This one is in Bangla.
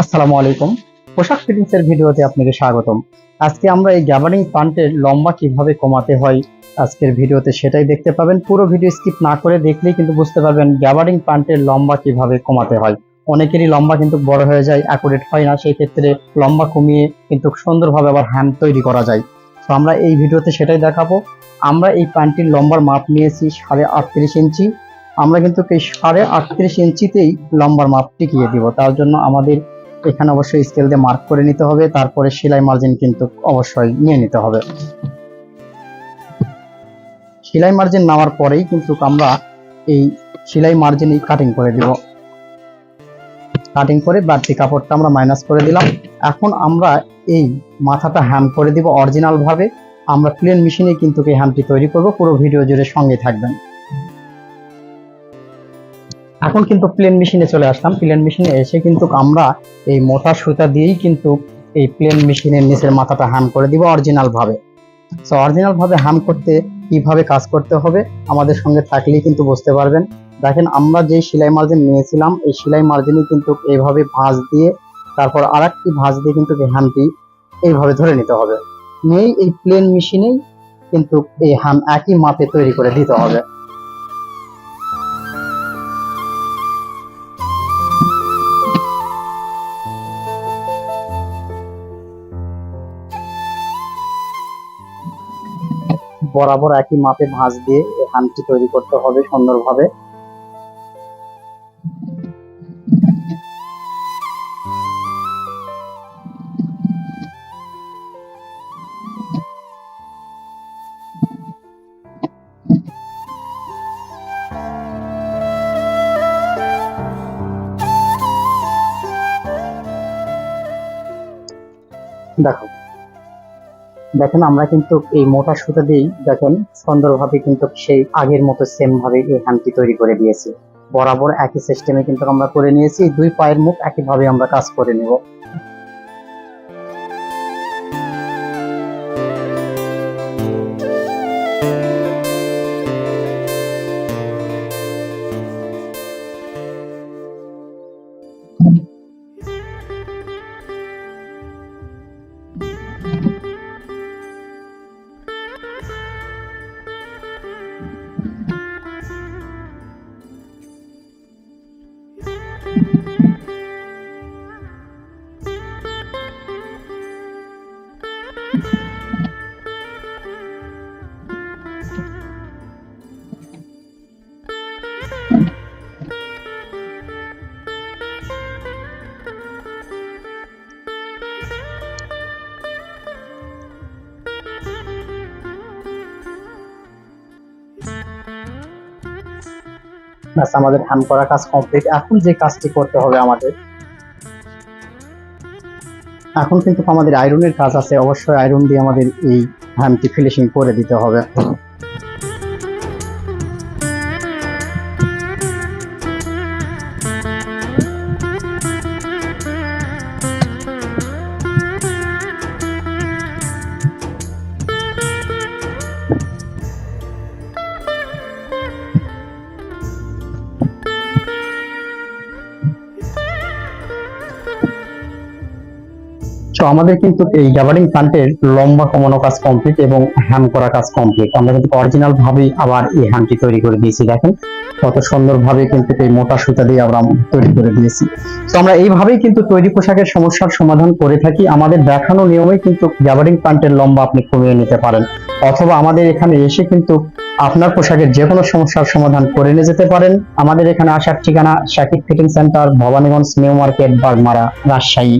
আসসালামু আলাইকুম। পোশাক ফিটিংস এর ভিডিওতে আপনাকে স্বাগতম। আজকে আমরা এই গ্যাবারিং প্যান্টের লম্বা কীভাবে কমাতে হয় আজকের ভিডিওতে সেটাই দেখতে পাবেন। পুরো ভিডিও স্কিপ না করে দেখলেই কিন্তু বুঝতে পারবেন গ্যাবারিং প্যান্টের লম্বা কীভাবে কমাতে হয়। অনেকেরই লম্বা কিন্তু বড় হয়ে যায় অ্যাকুরেট হয় না, সেই ক্ষেত্রে লম্বা কমিয়ে কিন্তু সুন্দরভাবে আবার হ্যান্ড তৈরি করা যায়। তো আমরা এই ভিডিওতে সেটাই দেখাবো। আমরা এই প্যান্টটির লম্বার মাপ নিয়েছি সাড়ে আটত্রিশ ইঞ্চি। আমরা কিন্তু সাড়ে আটত্রিশ ইঞ্চিতেই লম্বার মাপ টিকিয়ে দিব। তার জন্য আমাদের এখানে অবশ্যই স্কেল দিয়ে মার্ক করে নিতে হবে, তারপরে সেলাই মার্জিন কিন্তু অবশ্যই নিয়ে নিতে হবে। সেলাই মার্জিন নেওয়ার পরেই কিন্তু আমরা এই সেলাই মার্জিনই কাটিং করে দিব। কাটিং করে বাড়তি কাপড়টা আমরা মাইনাস করে দিলাম। এখন আমরা এই মাথাটা হ্যাম করে দিব অরিজিনাল ভাবে। আমরা প্লেন মেশিনে কিন্তু এই হ্যামটি তৈরি করব। পুরো ভিডিও জুড়ে সঙ্গে থাকবেন। এখন কিন্তু প্লেন মেশিনে চলে আসলাম। প্লেন মেশিনে এসে কিন্তু আমরা এই মোটা সুতা দিয়েই কিন্তু এই প্লেন মেশিনের নিচের মাথাটা হ্যাম করে দিব অরিজিনাল ভাবে। সো অরিজিনাল ভাবে হ্যাম করতে কীভাবে কাজ করতে হবে আমাদের সঙ্গে থাকলেই কিন্তু বুঝতে পারবেন। দেখেন, আমরা যে সেলাই মার্জিন নিয়েছিলাম, এই সেলাই মার্জিনে কিন্তু এইভাবে ভাঁজ দিয়ে, তারপর আর একটি ভাঁজ দিয়ে কিন্তু হ্যামটি এইভাবে ধরে নিতে হবে। নিয়েই এই প্লেন মেশিনেই কিন্তু এই হ্যাম একই মাপে তৈরি করে দিতে হবে। বরাবর একই মাপে ভাঁজ দিয়ে হানটি তৈরি করতে হবে সুন্দরভাবে। দেখো দেখেন, আমরা কিন্তু এই মোটা সুতা দিয়েই দেখেন, সুন্দরভাবে কিন্তু সেই আগের মতো সেম ভাবে এই হ্যান্ডটি তৈরি করে দিয়েছি। বরাবর একই সিস্টেমে কিন্তু আমরা করে নিয়েছি। দুই পায়ের মুখ একইভাবে আমরা কাজ করে নেব। ব্যাস আমাদের হ্যান্ড করা কাজ কমপ্লিট এখন যে কাজটি করতে হবে আমাদের, এখন কিন্তু আমাদের আয়রনের কাজ আছে। অবশ্যই আয়রন দিয়ে আমাদের এই হ্যান্ডটি ফিনিশিং করে দিতে হবে। তো আমাদের কিন্তু এই গ্যাবারিং প্লান্টের লম্বা কমানো কাজ কমপ্লিট এবং হ্যাম করা কাজ কমপ্লিট আমরা কিন্তু অরিজিনাল ভাবেই আবার এই হ্যামটি তৈরি করে দিয়েছি, দেখেন। কত সুন্দর ভাবে কিন্তু এই মোটা সুতা দিয়ে আমরা তৈরি করে দিয়েছি। তো আমরা এইভাবেই কিন্তু তৈরি পোশাকের সমস্যার সমাধান করে থাকি। আমাদের দেখানো নিয়মে কিন্তু গ্যাবারিং প্লান্টের লম্বা আপনি কমিয়ে নিতে পারেন। অথবা আমাদের এখানে এসে কিন্তু আপনার পোশাকের যে কোনো সমস্যার সমাধান করে নিয়ে যেতে পারেন। আমাদের এখানে আসার ঠিকানা Shakib fitting center Bhabaniganj, new market, Bagmara, Rajshahi.